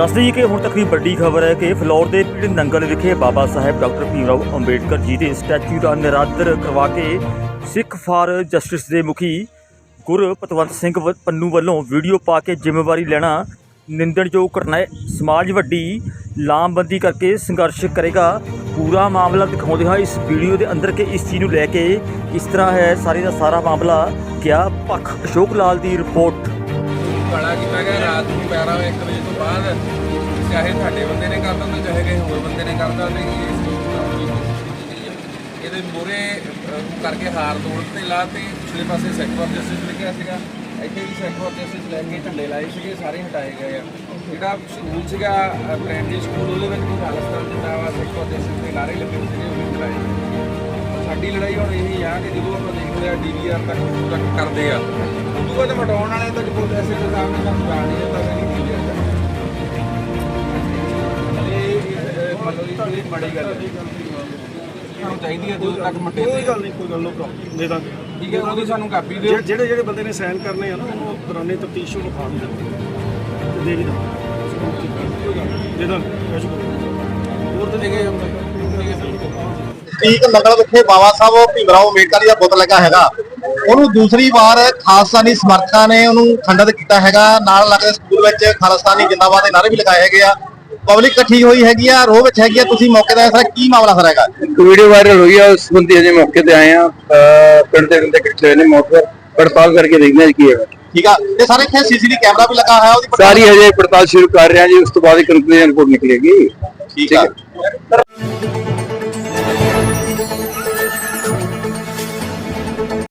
ਦੱਸ ਦਈਏ ਕਿ ਹੁਣ ਤੱਕ ਦੀ ਵੱਡੀ ਖਬਰ ਹੈ ਕਿ ਫਲੋਰ ਦੇ ਪਿੰਡ ਨੰਗਲ ਵਿਖੇ ਬਾਬਾ ਸਾਹਿਬ ਡਾਕਟਰ ਭੀਮ ਰਾਓ ਅੰਬੇਡਕਰ ਜੀ ਦੇ ਸਟੈਚੂ ਦਾ ਨਿਰਾਦਰ ਕਰਵਾ ਕੇ ਸਿੱਖ ਫਾਰ ਜਸਟਿਸ ਦੇ ਮੁਖੀ ਗੁਰ ਪਤਵੰਤ ਸਿੰਘ ਵ- ਪੰਨੂ ਵੱਲੋਂ ਵੀਡੀਓ ਪਾ ਕੇ ਜ਼ਿੰਮੇਵਾਰੀ ਲੈਣਾ ਨਿੰਦਣਯੋਗ ਘਟਨਾ ਹੈ। ਸਮਾਜ ਵੱਡੀ ਲਾਮਬੰਦੀ ਕਰਕੇ ਸੰਘਰਸ਼ ਕਰੇਗਾ। ਪੂਰਾ ਮਾਮਲਾ ਦਿਖਾਉਂਦੇ ਹਾਂ ਇਸ ਵੀਡੀਓ ਦੇ ਅੰਦਰ ਕਿ ਇਸ ਚੀਜ਼ ਨੂੰ ਲੈ ਕੇ ਕਿਸ ਤਰ੍ਹਾਂ ਹੈ, ਸਾਰੇ ਦਾ ਸਾਰਾ ਮਾਮਲਾ। ਕਿਆ ਪੱਖ? ਅਸ਼ੋਕ ਲਾਲ ਦੀ ਰਿਪੋਰਟ। ਕਾਲਾ ਕੀਤਾ ਗਿਆ, ਰਾਤ ਨੂੰ 12 ਵਜੇ 1 ਵਜੇ ਤੋਂ ਬਾਅਦ ਚਾਹੇ ਤੁਹਾਡੇ ਬੰਦੇ ਨੇ ਕਰਦਾ ਹੁੰਦਾ, ਚਾਹੇ ਕਿਸੇ ਹੋਰ ਬੰਦੇ ਨੇ ਕਰਦਾ ਤੇ ਇਸ ਇਹਦੇ ਮੋਰੇ ਕਰਕੇ ਹਾਰ ਤੋੜ ਤੇ ਲਾ ਤੇ ਪਿਛਲੇ ਪਾਸੇ ਸੈਕਟਰ ਆਫ ਜਸਟਿਸ ਲਿਖਿਆ ਸੀਗਾ। ਇੱਥੇ ਵੀ ਸੈਕਟਰ ਆਫ ਜਸਟਿਸ ਲੈ ਕੇ ਝੰਡੇ ਲਾਏ ਸੀਗੇ, ਸਾਰੇ ਹਟਾਏ ਗਏ ਆ। ਜਿਹੜਾ ਸਕੂਲ ਸੀਗਾ ਪ੍ਰਾਇਮਰੀ ਸਕੂਲ ਉਹਦੇ ਵਿੱਚ ਵੀ ਖਾਲਸਤਾਨ ਜਿੰਦਾਬਾਦ ਸੈਕਟਰ ਆਫ ਜਸਟਿਸ ਦੇ ਨਾਰੇ ਲੱਗੇ ਸੀਗੇ ਉਹ ਵੀ ਚਲਾਏ ਸਾਡੀ ਲੜਾਈ ਹੁਣ ਇਹੀ ਆ ਕਿ ਜਦੋਂ ਆਪਾਂ ਦੇਖਦੇ ਆ ਡੀਵੀਆਰ ਤੱਕ ਤੱਕ ਕਰਦੇ ਆ ਮਟਾਉਣ ਵਾਲੇ ਤੱਕ ਐਸੇ ਕੀ ਲਿਆ ਇਹ ਮਤਲਬ ਇਹ ਬੜੀ ਗੱਲ ਹੈ। ਸਾਨੂੰ ਚਾਹੀਦੀ ਹੈ ਜਦੋਂ ਤੱਕ ਮਟੇ ਕੋਈ ਗੱਲ ਨਹੀਂ ਕੋਈ ਗੱਲ ਨੋ ਪ੍ਰੋਬਲਮ ਦੇ ਦਾਂਗੇ ਠੀਕ ਹੈ ਉਹਦੀ ਸਾਨੂੰ ਕਾਪੀ ਦਿਓ। ਜਿਹੜੇ ਜਿਹੜੇ ਜਿਹੜੇ ਬੰਦੇ ਨੇ ਸਾਈਨ ਕਰਨੇ ਆ ਨਾ ਉਹਨੂੰ ਦੌਰਾਨੇ ਤਫਤੀਸ਼ ਨੂੰ ਖਾ ਵੀ ਦਿੰਦੇ ਤੇ ਦੇ ਵੀ ਦਾਂਗੇ ਦੇ ਦਾਂਗੇ ਕੁਛ ਹੋਰ ਤਾਂ ਠੀਕ ਹੈ ਠੀਕ ਹੈ ਠੀਕ ਨਗਰ ਵਿਖੇ ਬਾਬਾ ਸਾਹਿਬ ਉਹ ਭੀਮਰਾਓ ਅੰਬੇਡਕਰ ਜੀ ਦਾ ਬੁੱਤ ਲੱਗਾ ਹੈਗਾ। ਉਹਨੂੰ ਦੂਸਰੀ ਵਾਰ ਖਾਲਸਾਨੀ ਸਮਰਥਕਾਂ ਨੇ ਉਹਨੂੰ ਖੰਡਿਤ ਕੀਤਾ ਹੈਗਾ। ਨਾਲ ਲੱਗਦੇ ਸਕੂਲ ਵਿੱਚ ਖਾਲਸਾਨੀ ਜਿੰਦਾਬਾਦ ਦੇ ਨਾਰੇ ਵੀ ਲਗਾਏ ਹੈਗੇ ਆ। ਪਬਲਿਕ ਇਕੱਠੀ ਹੋਈ ਹੈਗੀ ਆ ਰੋਹ ਵਿੱਚ ਹੈਗੀ ਆ। ਤੁਸੀਂ ਮੌਕੇ ਦਾ ਸਰ ਕੀ ਮਾਮਲਾ ਸਰ ਹੈਗਾ? ਵੀਡੀਓ ਵਾਇਰਲ ਹੋਈ ਆ ਉਸ ਸੰਬੰਧੀ ਅਜੇ ਮੌਕੇ ਤੇ ਆਏ ਆ। ਪਿੰਡ ਦੇ ਬੰਦੇ ਇਕੱਠੇ ਹੋਏ ਨੇ ਮੌਕੇ ਪੜਤਾਲ ਕਰਕੇ ਦੇਖਦੇ ਹਾਂ ਕੀ ਹੈਗਾ। ਠੀਕ ਆ। ਤੇ ਸਾਰੇ ਇੱਥੇ ਸੀਸੀਟੀਵੀ ਕੈਮਰਾ ਵੀ ਲੱਗਾ ਹੋਇਆ ਉਹਦੀ ਸਾਰੀ ਹਜੇ ਪੜਤਾਲ ਸ਼ੁਰੂ ਕਰ ਰਹੇ ਹਾਂ ਜੀ ਉਸ ਤੋਂ ਬਾਅਦ ਹੀ ਕੰਕਲੂਜਨ ਰਿਪੋਰਟ ਨਿਕਲੇਗੀ। ਠੀਕ ਆ।